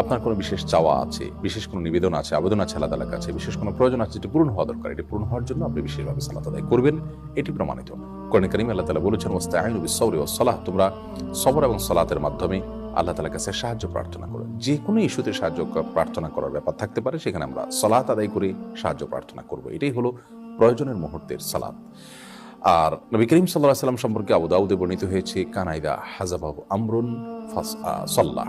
আপনার কোনো বিশেষ চাওয়া আছে, বিশেষ কোনো নিবেদন আছে, আবেদন আছে আল্লাহ তালার কাছে বিশেষ কোনো প্রয়োজন আছে যেটি পূরণ হওয়া দরকার, এটি পূরণ হওয়ার জন্য আপনি বিশেষভাবে সালাত আদায় করবেন, এটি প্রমাণিত। কোরআন করিম আল্লাহ তালা বলেছেন ওস্তাইন বিসৌরি ও সালাহ তোমরা সবর এবং সালাতের মাধ্যমে আল্লাহ তালার কাছে সাহায্য প্রার্থনা করো। যে কোনো ইস্যুতে সাহায্য প্রার্থনা করার ব্যাপার থাকতে পারে, সেখানে আমরা সালাত আদায় করে সাহায্য প্রার্থনা করব। এটাই হলো প্রয়োজনের মুহূর্তের সালাত। আর নবী করিম সাল্লাহ সাল্লাম সম্পর্কে আবু দাউদে বর্ণিত হয়েছে, কানাইদা হাজাবাহু আমরুন সাল্লাহ।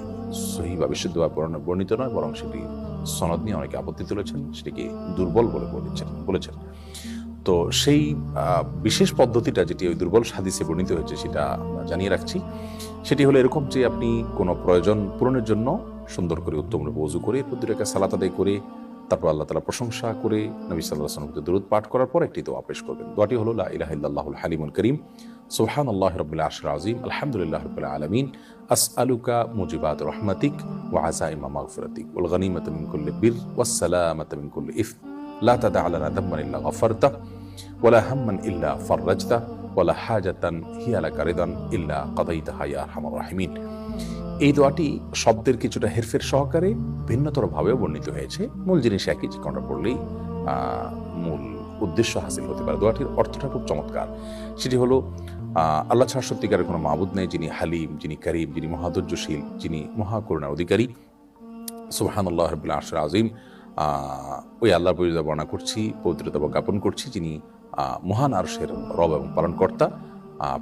সহি বা বিশুদ্ধভাবে বর্ণনা বর্ণিত নয়, বরং সেটি সনদ নিয়ে অনেকে আপত্তি তুলেছেন, সেটিকে দুর্বল বলে বলেছেন বলেছেন। তো সেই বিশেষ পদ্ধতিটা যেটি ওই দুর্বল সাদিসে বর্ণিত হয়েছে, সেটা জানিয়ে রাখছি। সেটি হলো এরকম যে আপনি কোনো প্রয়োজন পূরণের জন্য সুন্দর করে, উত্তম রূপে উজু করে এরপর রেখা সালাত আদায় করে, তারপর আল্লাহ তালা প্রশংসা করে, নবী সাল্লাহ আসলামকে দূরত পাঠ করার পর একটি দোয়া পেশ করবেন। দোয়াটি হলো লা ইলাহা ইল্লাল্লাহুল হালিমুল করিম। সুবহান আল্লাহ রবিল্লা আশর আজিম আলহামদুলিল্লাহ রবিল আলমিন। আস আলুকা মুজিবাত রহমাতিক ওয়া আজাইমা মাগফিরাতিক। ওয়াল গনিমাত মিন কুল্লি বির ওয়াস সালামাত মিন কুল্লি ইফ। লা তাদা লানা দাম্মান ইল্লা গফারতা ওয়ালা হাম্মান ইল্লা ফাররাজতা, ওয়ালা হাজাতান হিয়া লাকা রিদান ইল্লা কাদাইতাহা ইয়া আরহামার রাহিমিন। এই দোয়াটি শব্দের কিছুটা হেরফের সহকারে ভিন্নতর ভাবেও বর্ণিত হয়েছে। মূল জিনিস একই, যে কোনটা পড়লেই মূল উদ্দেশ্য হাসিল হতে পারে। দোয়াটির অর্থটা খুব চমৎকার। সেটি হলো আল্লাহ ছাড়া সত্যিকারের কোনো মাবুদ নেই, যিনি হালিম, যিনি করিম, যিনি মহাদুর্যশীল যিনি মহাকরুণার অধিকারী। সুবহানাল্লাহ রবিল্লা আশর আজিম ওই আল্লাহ পরিচয় বর্ণনা করছি, পবিত্রতা জ্ঞাপন করছি, যিনি মহান আরশের রব এবং পালনকর্তা।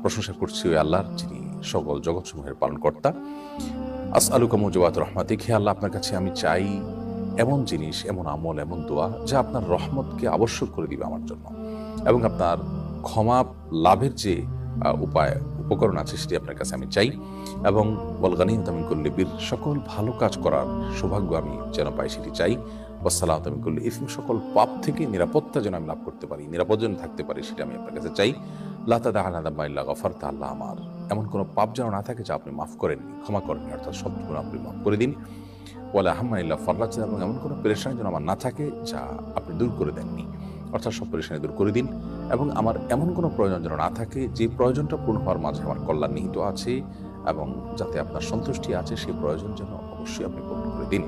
প্রশংসা করছি ওই আল্লাহর, যিনি সকল জগৎসমূহের পালনকর্তা। আস আলুকা মুজবাত রহমাতিক। হে আল্লাহ, আপনার কাছে আমি চাই এমন জিনিস, এমন আমল, এমন দোয়া, যা আপনার রহমতকে আবশ্যক করে দিবে আমার জন্য। এবং আপনার ক্ষমা লাভের যে উপায়, উপকরণ আছে সেটি আপনার কাছে আমি চাই। এবং বলগানি তামিন করলে বীর, সকল ভালো কাজ করার সৌভাগ্য আমি যেন পাই সেটি চাই। ওয়াসালাম তামিন করলে ইসম, সকল পাপ থেকে নিরাপত্তা যেন আমি লাভ করতে পারি, নিরাপদ যেন থাকতে পারি সেটা আমি আপনার কাছে চাই। লাতা আনাদামাইল্লা গফার আল্লাহ আমার। এমন কোনো পাপ যেন না থাকে যা আপনি মাফ করেননি, ক্ষমা করেননি, অর্থাৎ সব গুণ আপনি মাফ করে দিন। ওয়ালা আহমাইল্লা ফররাজ এবং এমন কোনো পেরেশানি যেন আমার না থাকে যা আপনি দূর করে দেননি, অর্থাৎ সব পেরেশানি দূর করে দিন। এবং আমার এমন কোনো প্রয়োজন যেন না থাকে, যে প্রয়োজনটা পূর্ণ হওয়ার মাঝে আমার কল্যাণ নিহিত আছে এবং যাতে আপনার সন্তুষ্টি আছে সেই প্রয়োজন যেন অবশ্যই আপনি পূর্ণ করে দিন।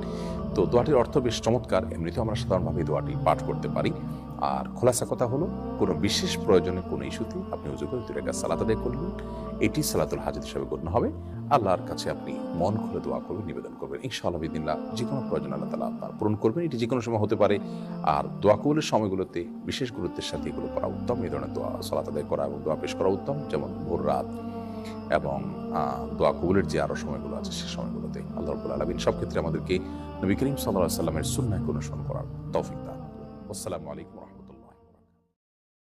তো দোয়াটির অর্থ বেশ চমৎকার। এমনিতেও আমরা সাধারণভাবে দোয়াটি পাঠ করতে পারি। আর খোলাসা কথা হলো, কোনো বিশেষ প্রয়োজনে কোনো ইস্যুতে আপনি উজু করে কাজ সালাত আদায় করলেন এটি সালাতুল হাজিদ হিসাবে গণ্য হবে। আল্লাহর কাছে আপনি মন খুলে দোয়া করবেন নিবেদন করবেন। ইনশাআল্লাহ বিদিল্লাহ যে কোনো প্রয়োজন আল্লাহ তালা আপনার পূরণ করবেন। এটি যে কোনো সময় হতে পারে। আর দোয়া কবুলের সময়গুলোতে বিশেষ গুরুত্বের সাথে এগুলো করা উত্তম। এই ধরনের দোয়া সালাত আদায় করা এবং দোয়া পেশ করা উত্তম। যেমন ভোর রাত এবং দোয়া কবুলের যে আরও সময়গুলো আছে সে সময়গুলোতে আল্লাহ রবুল আলমিন সব ক্ষেত্রে আমাদেরকে নবী করিম সাল্লাহ সাল্লামের সুন্নাকে অনুসরণ করার তৌফিক দান। আসসালামু আলাইকুম রহমতুল্লাহ।